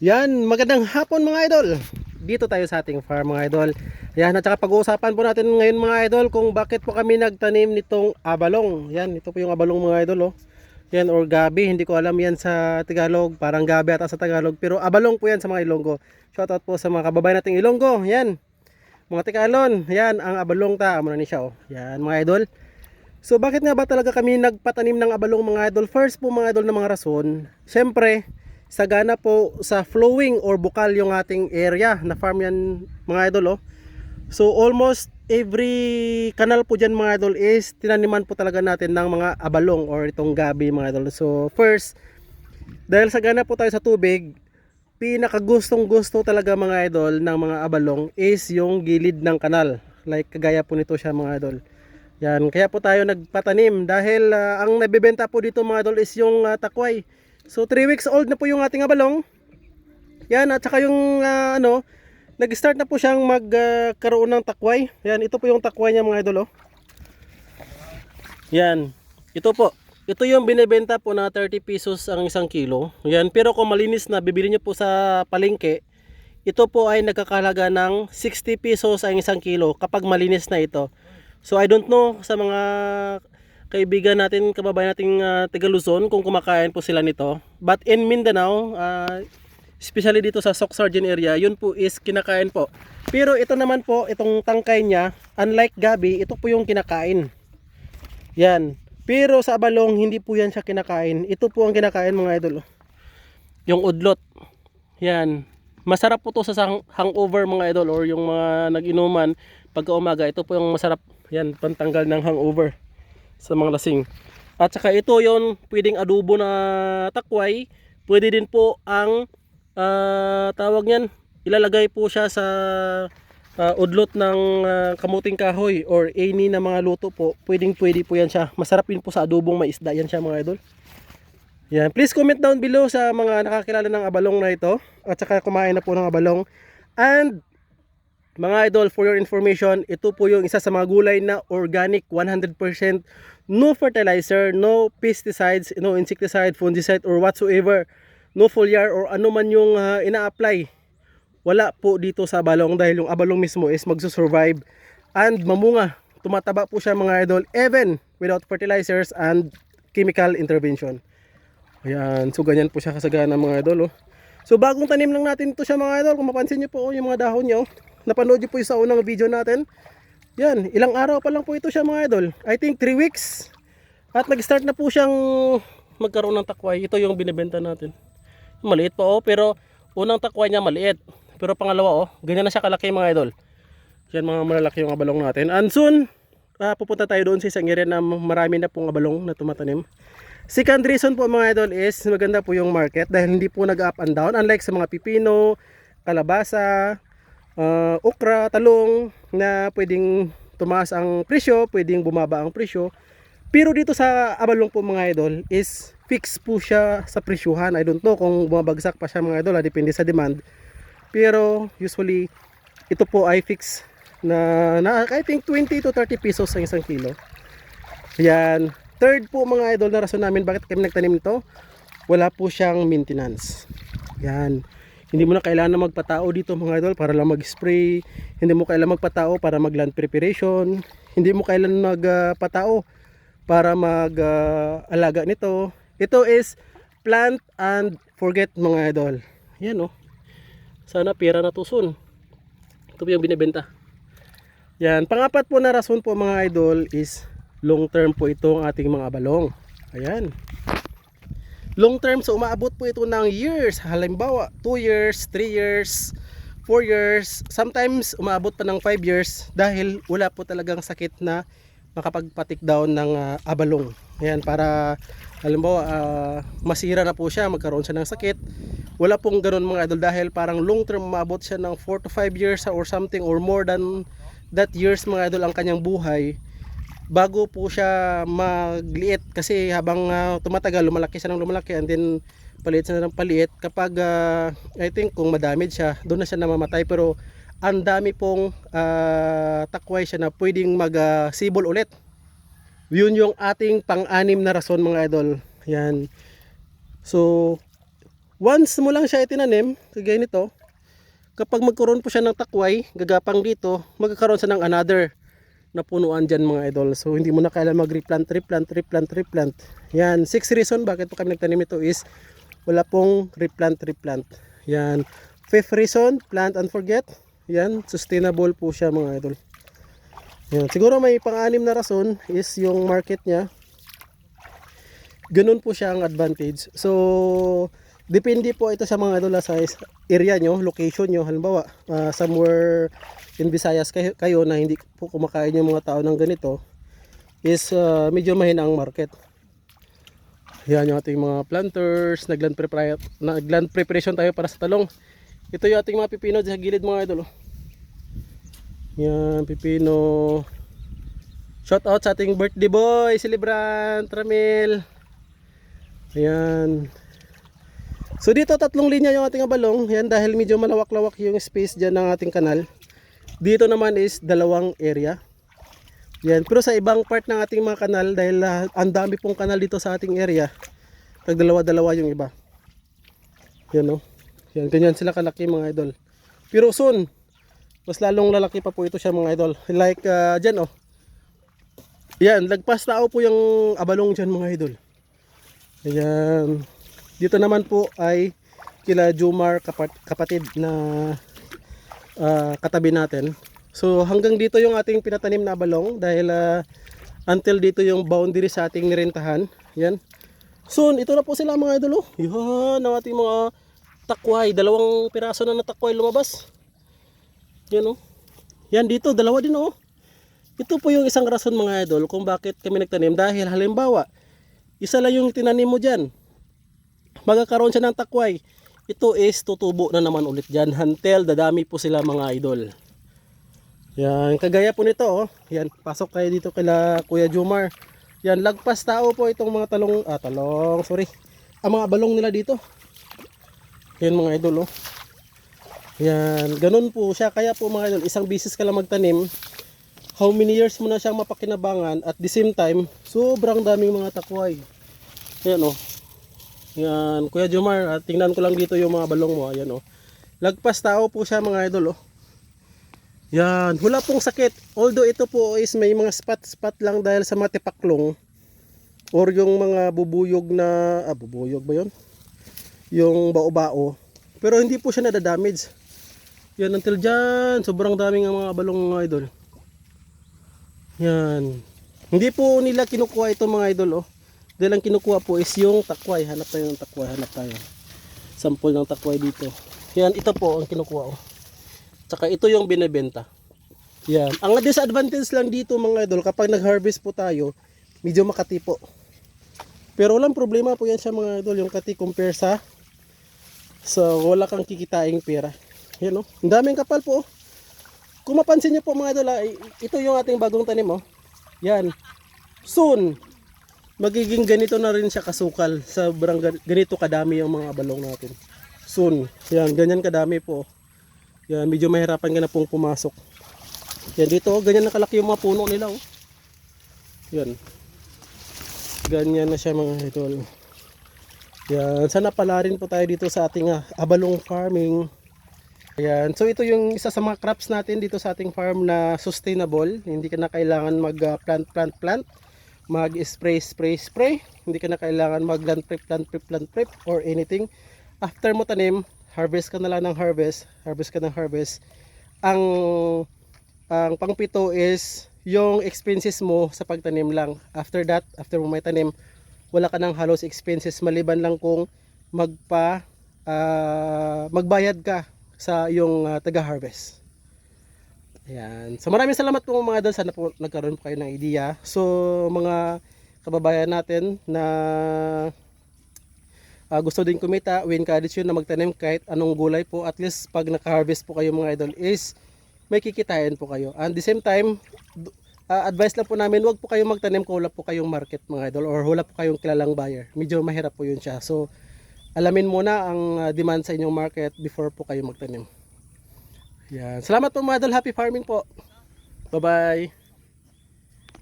Yan, magandang hapon mga idol. Dito tayo sa ating farm mga idol. Yan, at saka pag-uusapan po natin ngayon mga idol kung bakit po kami nagtanim nitong abalong. Yan, ito po yung abalong mga idol oh. Yan, or gabi, hindi ko alam yan sa Tagalog. Parang gabi ata sa Tagalog. Pero abalong po yan sa mga Ilonggo. Shoutout po sa mga kababayan nating Ilonggo. Yan, mga Tikalon. Yan, ang abalong ta. Amo na ni siya oh. Yan mga idol. So bakit nga ba talaga kami nagpatanim ng abalong mga idol? First po mga idol na mga rason. Siyempre, sagana po sa flowing or bukal yung ating area na farm yan mga idol oh. So almost every kanal po dyan mga idol is tinaniman po talaga natin ng mga abalong or itong gabi mga idol. So first, dahil sagana po tayo sa tubig, pinakagustong gusto talaga mga idol ng mga abalong is yung gilid ng kanal. Like kagaya po nito siya mga idol. Yan, kaya po tayo nagpatanim dahil ah, ang nabebenta po dito mga idol is yung ah, takway. So 3 weeks old na po yung ating abalong. Yan, at saka yung ah, ano, nag-start na po siyang magkaroon ng takway. Yan, ito po yung takway niya mga idol oh. Yan, ito po. Ito yung binebenta po na 30 pesos ang isang kilo. Yan, pero kung malinis na bibili niyo po sa palengke, ito po ay nagkakalaga ng 60 pesos ang isang kilo kapag malinis na ito. So I don't know sa mga kaibigan natin, kababayan nating uh, taga Luzon kung kumakain po sila nito. But in Mindanao, ah, especially dito sa Soksargen area, yun po is kinakain po. Pero ito naman po, itong tangkay niya, unlike gabi, ito po yung kinakain. Yan. Pero sa abalong, hindi po yan siya kinakain. Ito po ang kinakain mga idol. Yung udlot. Yan. Masarap po to sa hangover mga idol or yung mga nag-inuman pagka umaga. Ito po yung masarap. Yan, pantanggal ng hangover sa mga lasing. At saka ito yon pwedeng adobo na takway. Pwede din po ang ah, tawag niyan, ilalagay po siya sa ah, udlot ng ah, kamuting kahoy or any na mga luto po. Pwedeng pwede po yan siya. Masarap din po sa adobong may isda yan siya mga idol. Yan, please comment down below sa mga nakakilala ng abalong na ito at saka kumain na po ng abalong. And mga idol, for your information, ito po yung isa sa mga gulay na organic, 100% no fertilizer, no pesticides, no insecticide, fungicide, or whatsoever. No foliar or ano yung ah, ina-apply. Wala po dito sa abalong dahil yung abalong mismo is magsusurvive and mamunga. Tumataba po siya mga idol even without fertilizers and chemical intervention. Ayan, so ganyan po siya kasagana mga idol. Oh. So bagong tanim lang natin ito siya mga idol. Kung mapansin niyo po oh, yung mga dahon niya. Oh. Napanood niyo po yung sa unang video natin. Yan, ilang araw pa lang po ito siya mga idol. I think 3 weeks. At nag-start na po siyang magkaroon ng takway. Ito yung binibenta natin. Maliit pa oh, pero unang takway niya maliit. Pero pangalawa oh, ganyan na siya kalaki mga idol. Yan mga malalaki yung abalong natin. And soon, ah, pupunta tayo doon sa isang area na marami na pong abalong na tumatanim. Second reason po mga idol is maganda po yung market dahil hindi po nag-up and down unlike sa mga pipino, kalabasa, uh, okra, talong na pwedeng tumaas ang presyo, pwedeng bumaba ang presyo. Pero dito sa abalong po mga idol is fix po siya sa presyuhan. I don't know kung bumabagsak pa siya mga idol, ah, depende sa demand. Pero usually ito po ay fix na, na I think 20 to 30 pesos sa isang kilo. Yan. Third po mga idol na rason namin bakit kami nagtanim nito, wala po siyang maintenance. Yan. Hindi mo na kailangan magpatao dito mga idol para lang mag-spray. Hindi mo kailangan magpatao para mag-land preparation. Hindi mo kailangan magpatao para mag-alaga nito. Ito is plant and forget mga idol. Yan oh. Sana pera na to. Ito yung binibenta. Yan. Pangapat po na rason po mga idol is long term po itong ating mga balong. Ayan. Long term, so umaabot po ito ng years. Halimbawa, 2 years, 3 years, 4 years. Sometimes umaabot pa ng 5 years dahil wala po talagang sakit na makapagpatik down ng ah, abalong. Ayan, para halimbawa ah, masira na po siya, magkaroon siya ng sakit. Wala pong ganun mga idol dahil parang long term umabot siya ng 4 to 5 years or something or more than that years mga idol ang kanyang buhay bago po siya magliit kasi habang ah, tumatagal lumalaki siya ng lumalaki and then paliit siya ng paliit kapag ah, I think kung madamage siya doon na siya namamatay. Pero ang dami pong ah, takway siya na pwedeng mag ah, sibol ulit. Yun yung ating pang-anim na rason mga idol. Yan. So Once mo lang siya itinanim, kagaya nito, kapag magkaroon po siya ng takway, gagapang dito, magkakaroon siya ng another na punuan dyan mga idol. So hindi mo na kailangan mag-replant, replant, replant, replant. Yan, six reason bakit po kami nagtanim ito is wala pong replant, replant. Yan. Fifth reason, plant and forget. Yan, sustainable po siya mga idol. Yan. Siguro may pang-anim na rason is yung market niya. Ganun po siya ang advantage. So, depende po ito sa mga idol sa area nyo, location nyo. Halimbawa, ah, somewhere in Visayas kayo, kayo na hindi po kumakain yung mga tao ng ganito is ah, medyo mahina ang market. Yan yung ating mga planters, nagland, prepara- nagland preparation tayo para sa talong. Ito yung ating mga pipino sa gilid mga idol. oh. Yan, pipino. Shout out sa ating birthday boy, celebrant, Ramil. Ayan. So dito tatlong linya yung ating abalong. Yan dahil medyo malawak-lawak yung space dyan ng ating kanal. Dito naman is dalawang area. Yan. Pero sa ibang part ng ating mga kanal dahil ah, ang dami pong kanal dito sa ating area. Tagdalawa-dalawa yung iba. Yan no. Yan. Ganyan sila kalaki mga idol. Pero soon, mas lalong lalaki pa po ito siya mga idol. Like ah, dyan oh. Yan. Lagpas tao po yung abalong dyan mga idol. Ayan. Dito naman po ay kila Jumar kapat- kapatid na ah, katabi natin. So hanggang dito yung ating pinatanim na balong dahil ah, until dito yung boundary sa ating nirentahan. Yan. Soon, ito na po sila mga idol. Oh. Yan ang ating mga takway. Dalawang piraso na na lumabas. Yan oh. Yan dito, dalawa din oh. Ito po yung isang rason mga idol kung bakit kami nagtanim dahil halimbawa isa lang yung tinanim mo dyan. Magkakaroon siya ng takway. Ito is tutubo na naman ulit dyan until dadami po sila mga idol. Yan, kagaya po nito oh. Yan, pasok kayo dito kila Kuya Jumar. Yan, lagpas tao po itong mga talong, ah talong, sorry. Ang mga balong nila dito. Yan mga idol oh. Yan, ganun po siya. Kaya po mga idol, isang bisis ka lang magtanim. How many years mo na siyang mapakinabangan at the same time, sobrang daming mga takway. Yan oh. Yan, Kuya Jomar, ah, tingnan ko lang dito yung mga balong mo. Ayan oh. Lagpas tao po siya mga idol oh. Yan, wala pong sakit. Although ito po is may mga spot-spot lang dahil sa mga tipaklong or yung mga bubuyog na, ah bubuyog ba yun? Yung bao-bao. Pero hindi po siya nadadamage. Yan, until dyan, sobrang daming mga balong mga idol. Yan. Hindi po nila kinukuha ito mga idol oh. Dahil ang kinukuha po is yung takway. Hanap tayo ng takway. Hanap tayo. Sample ng takway dito. Yan, ito po ang kinukuha oh. Tsaka ito yung binebenta. Yan. Ang disadvantage lang dito mga idol, kapag nag-harvest po tayo, medyo makati po. Pero walang problema po yan siya mga idol, yung kati compare sa so wala kang kikitaing pera. Yan oh. Ang daming kapal po oh. Kung mapansin niyo po mga idol, ah, ito yung ating bagong tanim oh. Yan. Soon, magiging ganito na rin siya kasukal. Sobrang gan- ganito kadami yung mga balong natin. Soon. Yan, ganyan kadami po. Yan, medyo mahirapan ka na pong pumasok. Yan dito, oh, ganyan nakalaki yung mga puno nila oh. Yan. Ganyan na siya mga idol. Yan, sana pala rin po tayo dito sa ating ah, abalong farming. Ayan. So ito yung isa sa mga crops natin dito sa ating farm na sustainable. Hindi ka na kailangan mag uh, plant plant plant, mag spray spray spray. Hindi ka na kailangan mag plant prep plant prep plant prep or anything. After mo tanim, harvest ka na lang ng harvest, harvest ka ng harvest. Ang ang pangpito is yung expenses mo sa pagtanim lang. After that, after mo may tanim, wala ka ng halos expenses maliban lang kung magpa ah, magbayad ka sa yung ah, taga-harvest. Ayan. So maraming salamat po mga idol. Sana po nagkaroon po kayo ng idea. So mga kababayan natin na ah, gusto din kumita, we encourage you na magtanim kahit anong gulay po. At least pag naka-harvest po kayo mga idol is may kikitain po kayo. And the same time, ah, advice lang po namin, wag po kayong magtanim kung wala po kayong market mga idol or wala po kayong kilalang buyer. Medyo mahirap po yun siya. So alamin muna ang ah, demand sa inyong market before po kayo magtanim. Yan. Salamat po mga idol. Happy farming po. Bye-bye.